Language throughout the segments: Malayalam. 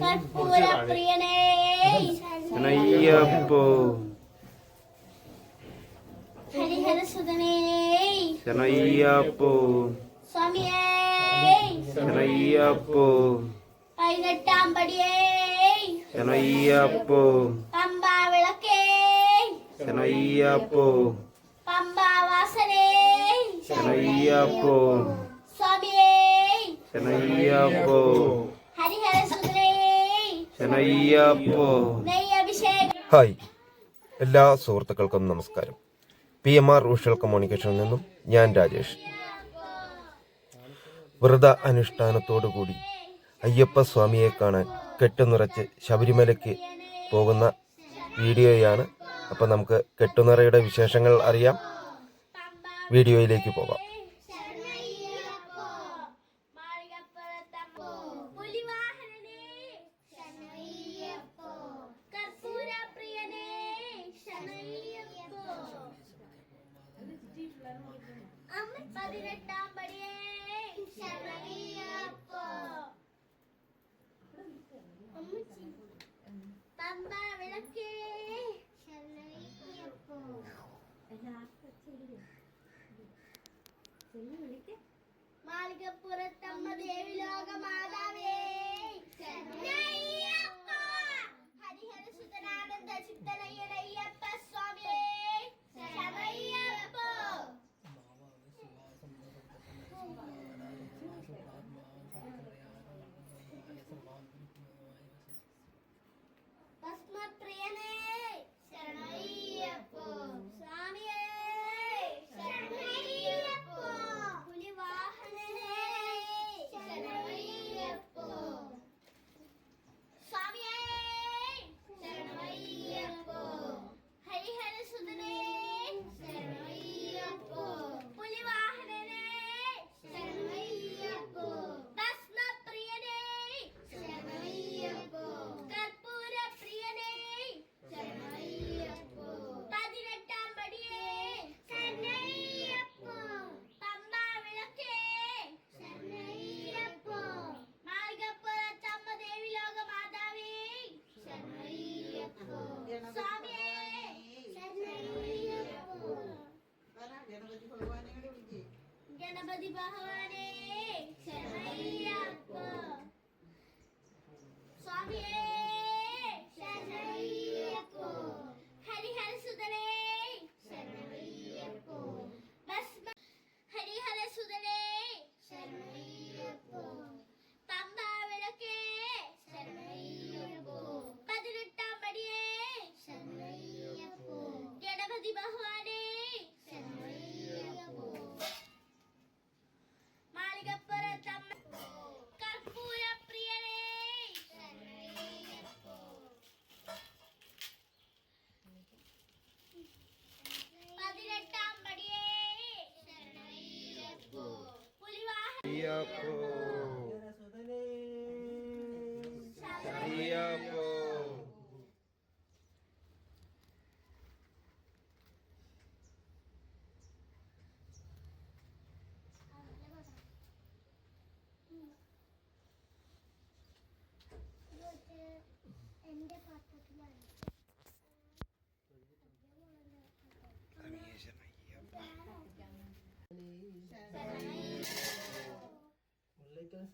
കർപ്പൂരപ്രിയനേ. ശനയ്യപ്പോ. ഹരിഹരസുതനേ ശനയ്യപ്പോ. സ്വാമിയേ. ശനയ്യപ്പോ. പതിനെട്ടാം പടിയേ വിളക്കേ ശനയ്യപ്പോ. ഹരിഹരസുതനേ ശനയ്യപ്പോ. നെയ്യഭിഷേക. ഹായ്. എല്ലാ സുഹൃത്തുക്കൾക്കും നമസ്കാരം. പി എം ആർ വിഷ്വൽ കമ്മ്യൂണിക്കേഷനിൽ നിന്നും ഞാൻ രാജേഷ്. വ്രത അനുഷ്ഠാനത്തോടുകൂടി അയ്യപ്പ സ്വാമിയെ കാണാൻ കെട്ടുനിറച്ച് ശബരിമലയ്ക്ക് പോകുന്ന വീഡിയോയാണ് അപ്പം നമുക്ക് കെട്ടുനിറയുടെ വിശേഷങ്ങൾ അറിയാം. വീഡിയോയിലേക്ക് പോകാം ശരണയ്യപ്പോ മാളികപ്പുറത്തപ്പോ പുലിവാഹനനേ ശരണയ്യപ്പോ കർപ്പൂരപ്രിയനേ ശരണയ്യപ്പോ പതിനെട്ടാം പടിയേ ശരണയ്യപ്പോ പമ്പ വിളക്കേ ശരണയ്യപ്പോ മാളികപ്പുറത്തമ്മ ദേവി ലോകമാതാവേ ശരണയ്യപ്പ. ഹരിഹരസുതനാനന്ദ ചിത്തനയ്യനയ്യപ്പ സ്വാമിയേ ശരണയ്യപ്പ. ഭസ്മപ്രിയനേ ശരണയ്യപ്പ. സ്വാമിയേ ശരണയ്യപ്പ. പുലിവാഹനനേ ശരണയ്യപ്പ. സ്വാമിയേ ശരണയ്യപ്പ. ഹരിഹരസുതനേ ശരണയ്യപ്പ. പുലിവാഹനനേ ശരണയ്യപ്പ. ഭസ്മപ്രിയനേ ശരണയ്യപ്പ. കർപ്പൂരപ്രിയനേ ശരണയ്യപ്പ. പതിനെട്ടാം പടിയേ ശരണയ്യപ്പ. പമ്പാ വിളക്കേ ശരണയ്യപ്പ. മാളികപ്പുറത്തമ്മ ദേവി ലോകമാതാവേ ശരണയ്യപ്പ. സ്വാമിയേ ശരണയ്യപ്പ. ഗണപതി ഭഗവാനേ സ്വാമിയേ. Iya.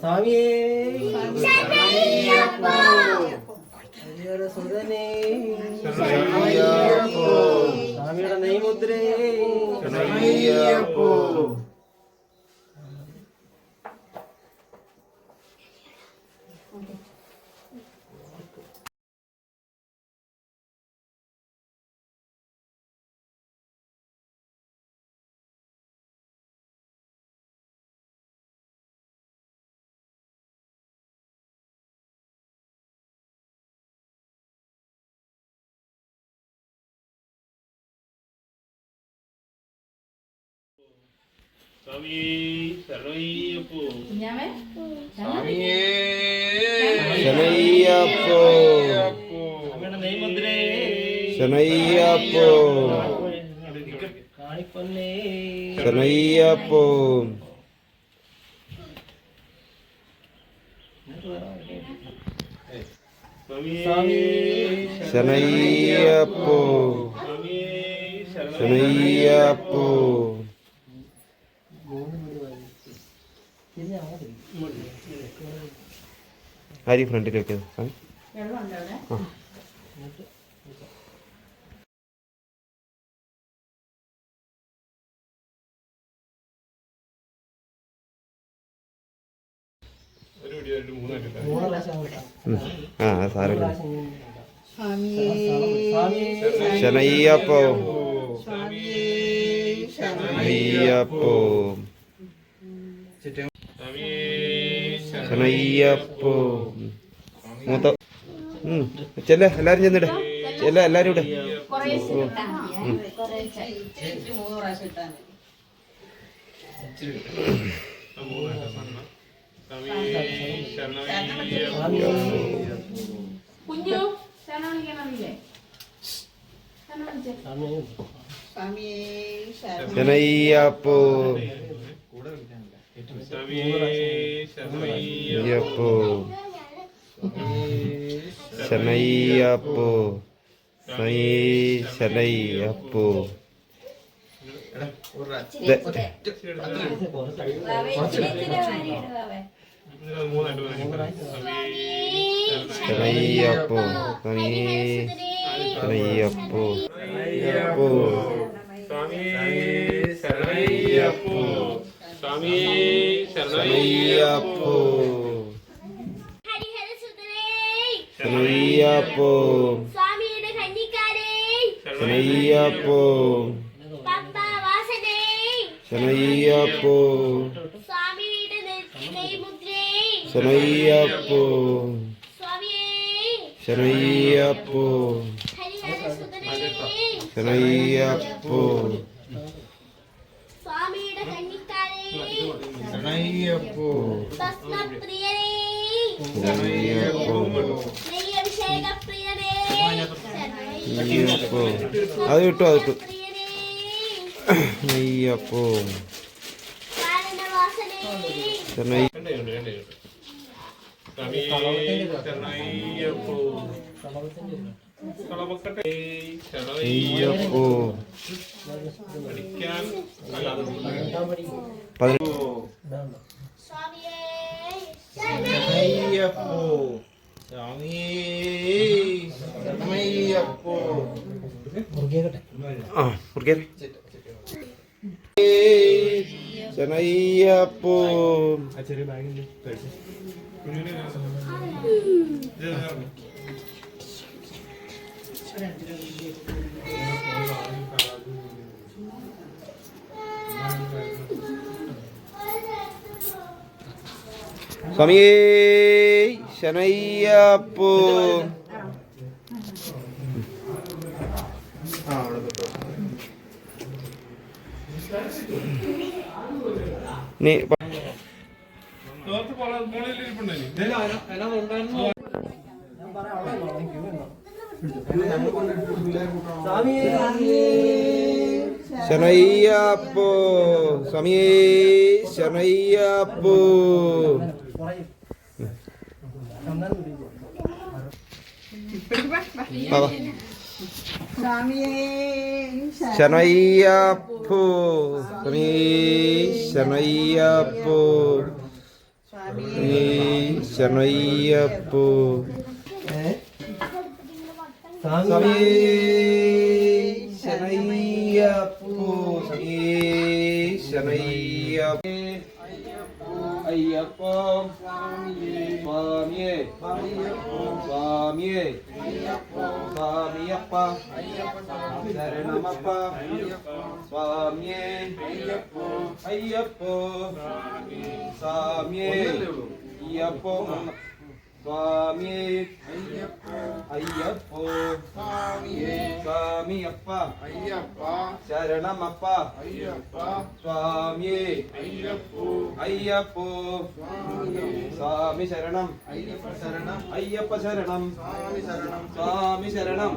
സ്വാമിയേ സുതനേ സ്വാമിയുടെ നെയ്മുദ്രേ ശനയ്യപ്പോ ശനയ്യപ്പോ ശനയ്യപ്പോ ശനയ്യപ്പോ ശനയ്യപ്പോ ആരി ഫ്രണ്ടിൽ വെക്കുന്നത്. സ്വാമി. ആ. സാരമില്ല സ്വാമി ശനയ്യപ്പോ. ശനയ്യപ്പോ. ശനയ്യപ്പോ മൂത്ത ചെല്ല എല്ലാരും ചെന്നിട. ചെല്ല എല്ലാരും ഇവിടെ കുഞ്ഞു ശരണം വിളിക്കണമില്ലേ ശരണം വിളിച്ചേ സ്വാമി ശനയ്യപ്പോ. സ്വാമി ശരണയ്യപ്പോ അയ്യപ്പോ ശനയ്യപ്പോ സൈ ശനയ്യപ്പോ ദേ, മൂന്നായിട്ട് സ്വാമി ശനയ്യപ്പോ സൈ ശനയ്യപ്പോ Swami Saluyapo. Hari Hari Sudri. Saluyapo. Swami udah kanji kari. Saluyapo. Papa wasade. Saluyapo. Swami udah nanti mudri. Saluyapo. Swami. Saluyapo. Hari Hari Sudri. Saluyapo. Swami udah kanji. പ്രിയനേ അയ്യപ്പോ അത് കിട്ടും അത് കിട്ടും. അയ്യപ്പോ ശരണയ്യപ്പോ കളമക്കട്ടെ ശരണയ്യപ്പോ അയ്യപ്പോ പഠിക്കാൻ അല്ലാതെ പതിനെട്ട് സ്വാമിയേ ശരണയ്യപ്പോ സ്വാമിയേ ശനയ്യപ്പോ. നീ തോർത്ത് മോളിൽ ഇരിപ്പുണ്ടോ ഇനി? ശനയ്യപ്പോ സ്വാമിയേ ശനയ്യപ്പോ വാ, വാ. സ്വാമിയേ ശരണയ്യപ്പോ സ്വാമി ശരണയ്യപ്പോ സ്വാമി ശരണയ്യപ്പോ സ്വാമി ശരണയ്യപ്പോ ஐயப்போ சுவாமியே சுவாமியே சுவாமியப்பா சரணமப்பா சுவாமியே ஐயப்போ சாமியே ஐயப்போ சுவாமியே ஐயப்போ. சுவாமியே. சுவாமி அப்பா ஐயப்பா. சரணம் அப்பா ஐயப்பா. சுவாமியே. ஐயப்போ ஐயப்போ சுவாமி சரணம். ஐயப்ப சரணம். ஐயப்ப சரணம். சுவாமி சரணம்.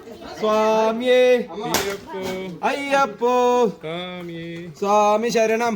സ്വാമിയേ അയ്യപ്പോ. സ്വാമി ശരണം.